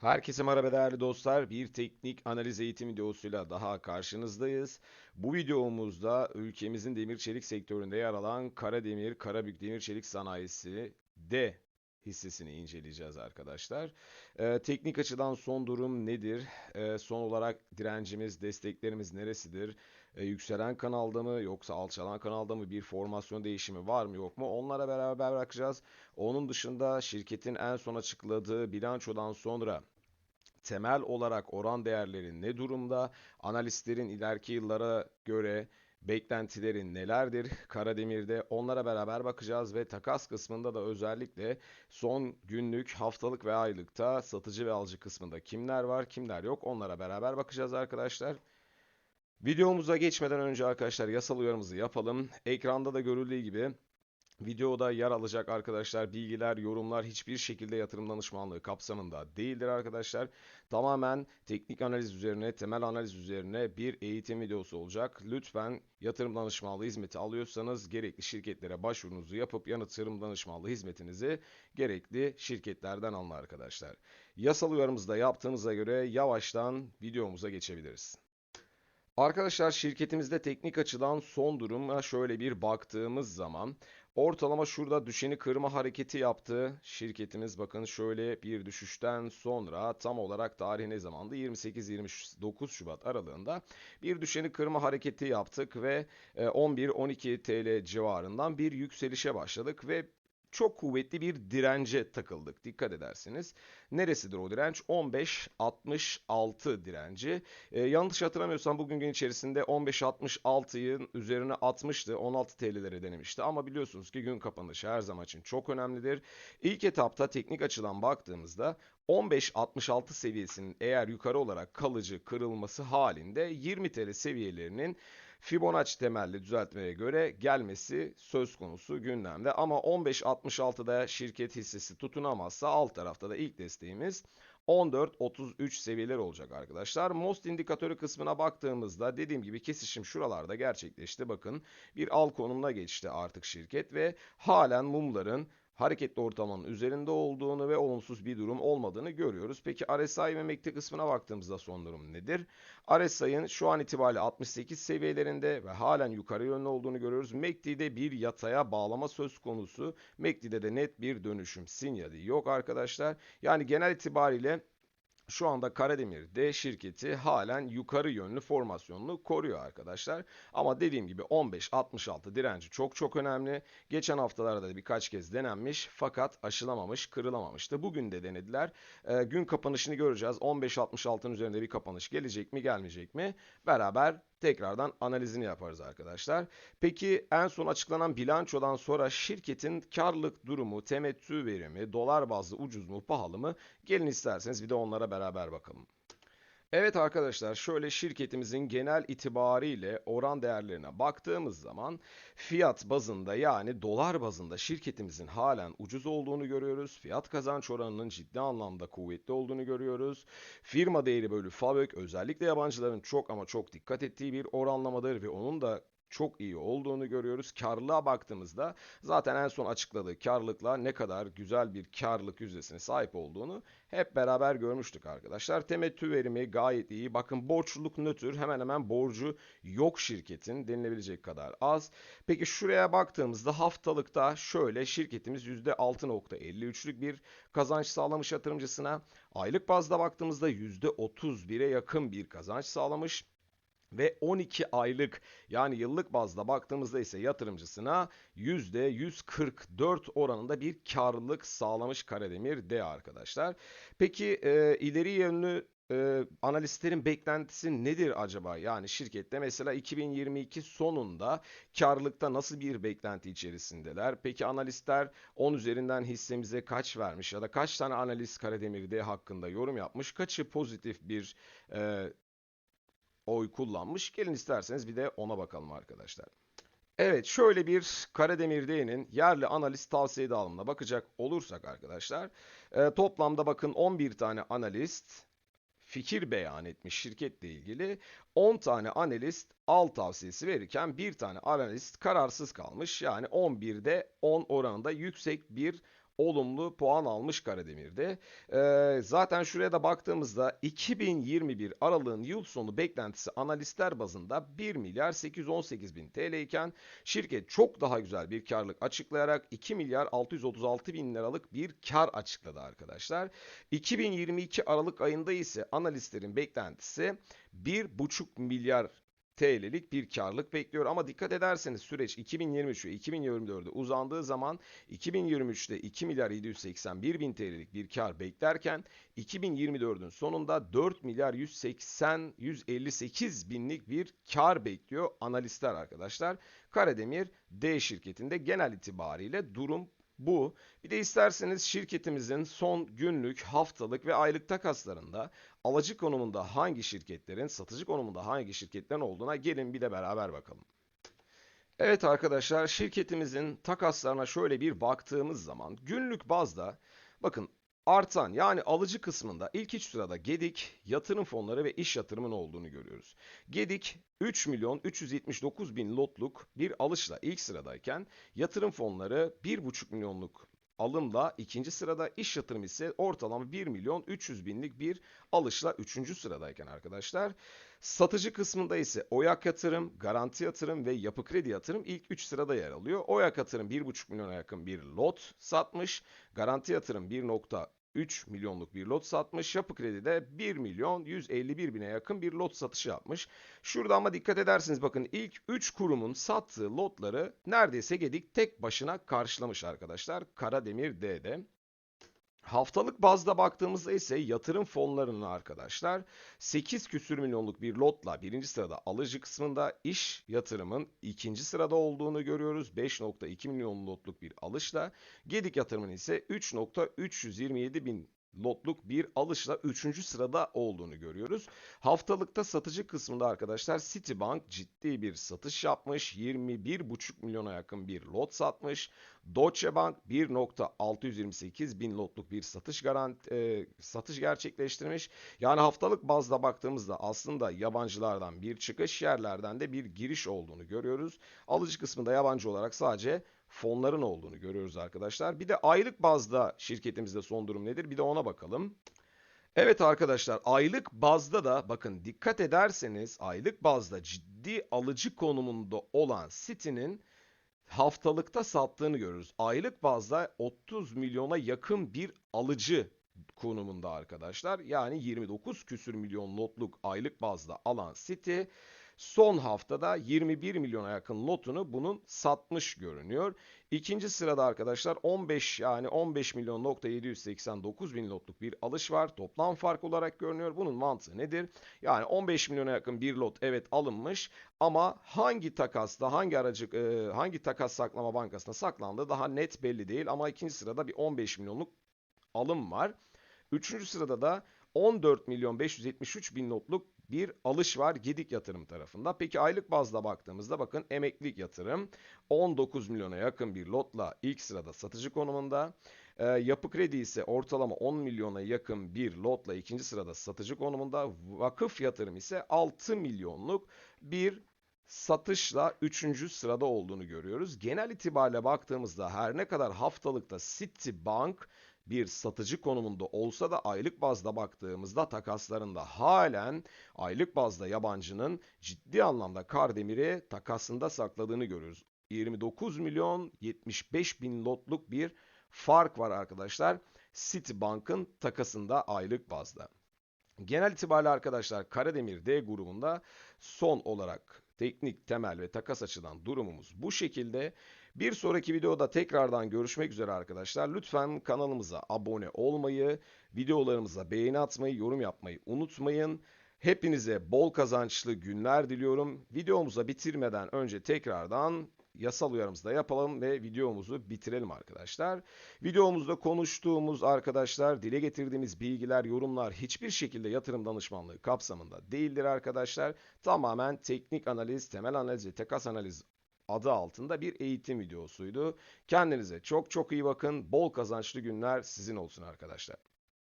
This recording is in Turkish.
Herkese merhaba değerli dostlar. Bir teknik analiz eğitim videosuyla daha karşınızdayız. Bu videomuzda ülkemizin demir çelik sektöründe yer alan Karademir, Karabük Demir Çelik Sanayisi D hissesini inceleyeceğiz arkadaşlar. Ee, teknik açıdan son durum nedir? Ee, son olarak direncimiz, desteklerimiz neresidir? Ee, yükselen kanalda mı yoksa alçalan kanalda mı bir formasyon değişimi var mı yok mu? Onlara beraber bakacağız. Onun dışında şirketin en son açıkladığı bilançodan sonra temel olarak oran değerleri ne durumda? Analistlerin ileriki yıllara göre beklentileri nelerdir? Karademir'de onlara beraber bakacağız ve takas kısmında da özellikle son günlük, haftalık ve aylıkta satıcı ve alıcı kısmında kimler var, kimler yok onlara beraber bakacağız arkadaşlar. Videomuza geçmeden önce arkadaşlar yasal uyarımızı yapalım. Ekranda da görüldüğü gibi Videoda yer alacak arkadaşlar bilgiler, yorumlar hiçbir şekilde yatırım danışmanlığı kapsamında değildir arkadaşlar. Tamamen teknik analiz üzerine, temel analiz üzerine bir eğitim videosu olacak. Lütfen yatırım danışmanlığı hizmeti alıyorsanız gerekli şirketlere başvurunuzu yapıp yatırım danışmanlığı hizmetinizi gerekli şirketlerden alın arkadaşlar. Yasal uyarımızı da yaptığımıza göre yavaştan videomuza geçebiliriz. Arkadaşlar şirketimizde teknik açıdan son duruma şöyle bir baktığımız zaman ortalama şurada düşeni kırma hareketi yaptı. Şirketimiz bakın şöyle bir düşüşten sonra tam olarak tarihi ne zamandı? 28-29 Şubat aralığında bir düşeni kırma hareketi yaptık ve 11-12 e, TL civarından bir yükselişe başladık ve çok kuvvetli bir dirence takıldık. Dikkat edersiniz. Neresidir o direnç? 15.66 direnci. Ee, yanlış hatırlamıyorsam bugün gün içerisinde 15.66'yın üzerine atmıştı. 16 TL'lere denemişti. Ama biliyorsunuz ki gün kapanışı her zaman için çok önemlidir. İlk etapta teknik açıdan baktığımızda 15.66 seviyesinin eğer yukarı olarak kalıcı kırılması halinde 20 TL seviyelerinin Fibonacci temelli düzeltmeye göre gelmesi söz konusu gündemde. Ama 15.66'da şirket hissesi tutunamazsa alt tarafta da ilk desteğimiz 14.33 seviyeler olacak arkadaşlar. Most indikatörü kısmına baktığımızda dediğim gibi kesişim şuralarda gerçekleşti. Bakın bir al konumuna geçti artık şirket ve halen mumların hareketli ortamının üzerinde olduğunu ve olumsuz bir durum olmadığını görüyoruz. Peki RSI ve MACD kısmına baktığımızda son durum nedir? RSI'ın şu an itibariyle 68 seviyelerinde ve halen yukarı yönlü olduğunu görüyoruz. MACD'de bir yataya bağlama söz konusu. MACD'de de net bir dönüşüm sinyali yok arkadaşlar. Yani genel itibariyle şu anda Karademir D şirketi halen yukarı yönlü formasyonunu koruyor arkadaşlar. Ama dediğim gibi 15-66 direnci çok çok önemli. Geçen haftalarda da birkaç kez denenmiş fakat aşılamamış, kırılamamıştı. Bugün de denediler. E, gün kapanışını göreceğiz. 15-66'ın üzerinde bir kapanış gelecek mi gelmeyecek mi? Beraber tekrardan analizini yaparız arkadaşlar. Peki en son açıklanan bilançodan sonra şirketin karlılık durumu, temettü verimi, dolar bazlı ucuz mu, pahalı mı? Gelin isterseniz bir de onlara beraber bakalım. Evet arkadaşlar şöyle şirketimizin genel itibariyle oran değerlerine baktığımız zaman fiyat bazında yani dolar bazında şirketimizin halen ucuz olduğunu görüyoruz. Fiyat kazanç oranının ciddi anlamda kuvvetli olduğunu görüyoruz. Firma değeri bölü FAVÖK özellikle yabancıların çok ama çok dikkat ettiği bir oranlamadır ve onun da çok iyi olduğunu görüyoruz. Karlılığa baktığımızda zaten en son açıkladığı karlılıkla ne kadar güzel bir karlılık yüzdesine sahip olduğunu hep beraber görmüştük arkadaşlar. Temettü verimi gayet iyi. Bakın borçluluk nötr hemen hemen borcu yok şirketin denilebilecek kadar az. Peki şuraya baktığımızda haftalıkta şöyle şirketimiz %6.53'lük bir kazanç sağlamış yatırımcısına. Aylık bazda baktığımızda %31'e yakın bir kazanç sağlamış ve 12 aylık yani yıllık bazda baktığımızda ise yatırımcısına %144 oranında bir karlılık sağlamış Karademir D arkadaşlar. Peki e, ileri yönlü e, analistlerin beklentisi nedir acaba? Yani şirkette mesela 2022 sonunda karlılıkta nasıl bir beklenti içerisindeler? Peki analistler 10 üzerinden hissemize kaç vermiş ya da kaç tane analist Karademir D hakkında yorum yapmış? Kaçı pozitif bir e, oy kullanmış. Gelin isterseniz bir de ona bakalım arkadaşlar. Evet şöyle bir Karademir D'nin yerli analist tavsiye dağılımına bakacak olursak arkadaşlar. E, toplamda bakın 11 tane analist fikir beyan etmiş şirketle ilgili 10 tane analist al tavsiyesi verirken bir tane analist kararsız kalmış. Yani 11'de 10 oranında yüksek bir olumlu puan almış Karademir'de. Ee, zaten şuraya da baktığımızda 2021 aralığın yıl sonu beklentisi analistler bazında 1 milyar 818 bin TL iken şirket çok daha güzel bir karlılık açıklayarak 2 milyar 636 bin liralık bir kar açıkladı arkadaşlar. 2022 Aralık ayında ise analistlerin beklentisi 1,5 milyar TL'lik bir karlılık bekliyor. Ama dikkat ederseniz süreç 2023 ve 2024'de uzandığı zaman 2023'te 2 milyar 781 bin TL'lik bir kar beklerken 2024'ün sonunda 4 milyar 180 158 binlik bir kar bekliyor analistler arkadaşlar. Karademir D şirketinde genel itibariyle durum bu. Bir de isterseniz şirketimizin son günlük, haftalık ve aylık takaslarında alıcı konumunda hangi şirketlerin, satıcı konumunda hangi şirketlerin olduğuna gelin bir de beraber bakalım. Evet arkadaşlar şirketimizin takaslarına şöyle bir baktığımız zaman günlük bazda bakın artan yani alıcı kısmında ilk 3 sırada Gedik, yatırım fonları ve iş yatırımın olduğunu görüyoruz. Gedik 3 milyon 379 bin lotluk bir alışla ilk sıradayken yatırım fonları 1,5 milyonluk alımla ikinci sırada iş yatırım ise ortalama 1 milyon 300 binlik bir alışla üçüncü sıradayken arkadaşlar. Satıcı kısmında ise Oyak Yatırım, Garanti Yatırım ve Yapı Kredi Yatırım ilk 3 sırada yer alıyor. Oyak Yatırım 1,5 milyona yakın bir lot satmış. Garanti Yatırım 1.3 milyonluk bir lot satmış. Yapı Kredi de 1 milyon 151 bine yakın bir lot satışı yapmış. Şurada ama dikkat edersiniz bakın ilk 3 kurumun sattığı lotları neredeyse Gedik tek başına karşılamış arkadaşlar. Karademir D'de. Haftalık bazda baktığımızda ise yatırım fonlarının arkadaşlar 8 küsür milyonluk bir lotla birinci sırada alıcı kısmında iş yatırımın ikinci sırada olduğunu görüyoruz. 5.2 milyon lotluk bir alışla. Gedik yatırımın ise 3.327 bin lotluk bir alışla 3. sırada olduğunu görüyoruz. Haftalıkta satıcı kısmında arkadaşlar Citibank ciddi bir satış yapmış. 21,5 milyona yakın bir lot satmış. Deutsche Bank 1.628 bin lotluk bir satış garanti e, satış gerçekleştirmiş. Yani haftalık bazda baktığımızda aslında yabancılardan bir çıkış yerlerden de bir giriş olduğunu görüyoruz. Alıcı kısmında yabancı olarak sadece fonların olduğunu görüyoruz arkadaşlar. Bir de aylık bazda şirketimizde son durum nedir? Bir de ona bakalım. Evet arkadaşlar aylık bazda da bakın dikkat ederseniz aylık bazda ciddi alıcı konumunda olan City'nin haftalıkta sattığını görürüz. Aylık bazda 30 milyona yakın bir alıcı konumunda arkadaşlar. Yani 29 küsür milyon lotluk aylık bazda alan City son haftada 21 milyona yakın lotunu bunun satmış görünüyor. İkinci sırada arkadaşlar 15 yani 15 milyon nokta 789 bin lotluk bir alış var. Toplam fark olarak görünüyor. Bunun mantığı nedir? Yani 15 milyona yakın bir lot evet alınmış ama hangi takasta hangi aracı e, hangi takas saklama bankasına saklandığı daha net belli değil ama ikinci sırada bir 15 milyonluk alım var. Üçüncü sırada da 14 milyon 573 bin notluk bir alış var Gedik yatırım tarafında. Peki aylık bazda baktığımızda bakın emeklilik yatırım 19 milyona yakın bir lotla ilk sırada satıcı konumunda. E, yapı kredi ise ortalama 10 milyona yakın bir lotla ikinci sırada satıcı konumunda. Vakıf yatırım ise 6 milyonluk bir satışla 3. sırada olduğunu görüyoruz. Genel itibariyle baktığımızda her ne kadar haftalıkta Citibank bir satıcı konumunda olsa da aylık bazda baktığımızda takaslarında halen aylık bazda yabancının ciddi anlamda Kardemir'i takasında sakladığını görüyoruz. 29 milyon 75 bin lotluk bir fark var arkadaşlar. Citibank'ın takasında aylık bazda. Genel itibariyle arkadaşlar Karademir D grubunda son olarak teknik, temel ve takas açıdan durumumuz bu şekilde. Bir sonraki videoda tekrardan görüşmek üzere arkadaşlar. Lütfen kanalımıza abone olmayı, videolarımıza beğeni atmayı, yorum yapmayı unutmayın. Hepinize bol kazançlı günler diliyorum. Videomuza bitirmeden önce tekrardan yasal uyarımızı da yapalım ve videomuzu bitirelim arkadaşlar. Videomuzda konuştuğumuz arkadaşlar, dile getirdiğimiz bilgiler, yorumlar hiçbir şekilde yatırım danışmanlığı kapsamında değildir arkadaşlar. Tamamen teknik analiz, temel analiz ve takas analiz adı altında bir eğitim videosuydu. Kendinize çok çok iyi bakın. Bol kazançlı günler sizin olsun arkadaşlar.